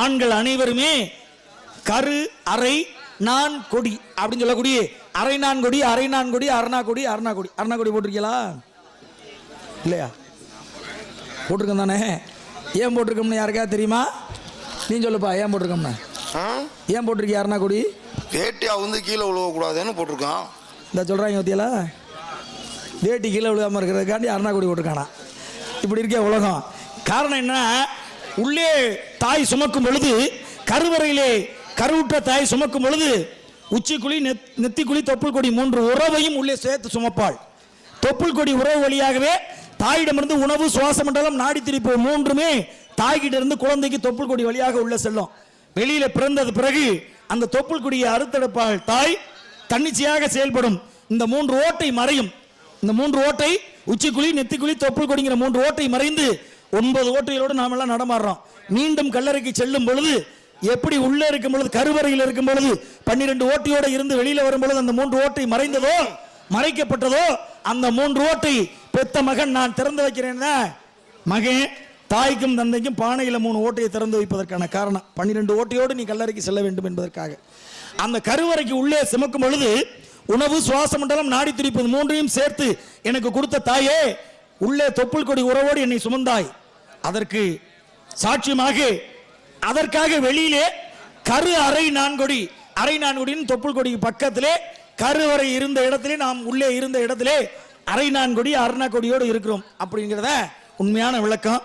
ஆண்கள் அனைவருமே கரு அரை நான் கொடி அப்படின்னு சொல்லக்கூடிய அரை நான் கொடி அரை நான் கொடி அரணா கொடி அரணா கொடி. அரணா கொடி போட்டிருக்கீங்களா? இல்லையா? போட்டிருக்கோம் தானே. ஏன் போட்டிருக்கோம்னு யாருக்கா தெரியுமா? நீ சொல்லுப்பா ஏன் போட்டிருக்கோம்னு? ஏன் போட்டிருக்கிய அரணா கொடி? வேட்டி அவுந்து கீழே விழுவக்கூடாதுன்னு போட்டிருக்கான். இந்த சொல்கிறாங்க பத்தியலா வேட்டி கீழே விழுகாமல் இருக்கிறதுக்காண்டி அருணா கொடி போட்டிருக்கானா. இப்படி இருக்கே உலகம். காரணம் என்ன உள்ளே தாய் சுமக்கும் பொழுது கருவறையிலே கருவுற்ற தாய் சுமக்கும் பொழுது உச்சிக்குழி நெத் நெத்திக்குழி தொப்புள் கொடி மூன்று உறவையும் உள்ளே சேர்த்து சுமப்பாள். தொப்புள் கொடி உறவு வழியாகவே தாயிடமிருந்து உணவு சுவாச மண்டலம் நாடி திரிப்பு மூன்றுமே தாய்கிட்ட இருந்து குழந்தைக்கு தொப்புள் கொடி வழியாக உள்ள செல்லும். வெளியில பிறந்தது பிறகு அந்த தொப்புள் கொடியை அறுத்தெடுப்பாள் தாய். தன்னிச்சையாக செயல்படும் இந்த மூன்று ஓட்டை மறையும். இந்த மூன்று ஓட்டை உச்சிக்குழி நெத்திக்குழி தொப்புள் கொடிங்கிற மூன்று ஓட்டை மறைந்து ஒன்பது ஓட்டைகளோடு நாம எல்லாம் நடமாடுறோம். மீண்டும் கல்லறைக்கு செல்லும் பொழுது எப்படி உள்ளே இருக்கும் பொழுது கருவறையில் இருக்கும் பொழுது பன்னிரெண்டு ஓட்டையோட இருந்து வெளியில வரும் பொழுது அந்த மூன்று ஓட்டை மறைந்ததோ மறைக்கப்பட்டதோ அந்த மூன்று ஓட்டை பெத்த மகன் நான் திறந்து வைக்கிறேன் மகன் தாய்க்கும் தந்தைக்கும் பானையில மூணு ஓட்டையை திறந்து வைப்பதற்கான காரணம். பன்னிரெண்டு ஓட்டையோடு நீ கல்லறைக்கு செல்ல வேண்டும் என்பதற்காக. அந்த கருவறைக்கு உள்ளே சுமக்கும் பொழுது உணவு சுவாச மண்டலம் நாடி துடிப்பது மூன்றையும் சேர்த்து எனக்கு கொடுத்த தாயே உள்ளே தொப்புள் கொடி உறவோடு என்னை சுமந்தாய். அதற்கு சாட்சியமாக அதற்காக வெளியிலே கரு அரை நான்கொடி அரை நான்கொடியின் தொப்புள் கொடி பக்கத்திலே கருவறை இருந்த இடத்திலே நாம் உள்ளே இருந்த இடத்திலே அரை நான்கொடி அருணா கொடியோடு இருக்கிறோம் அப்படிங்கிறத உண்மையான விளக்கம்.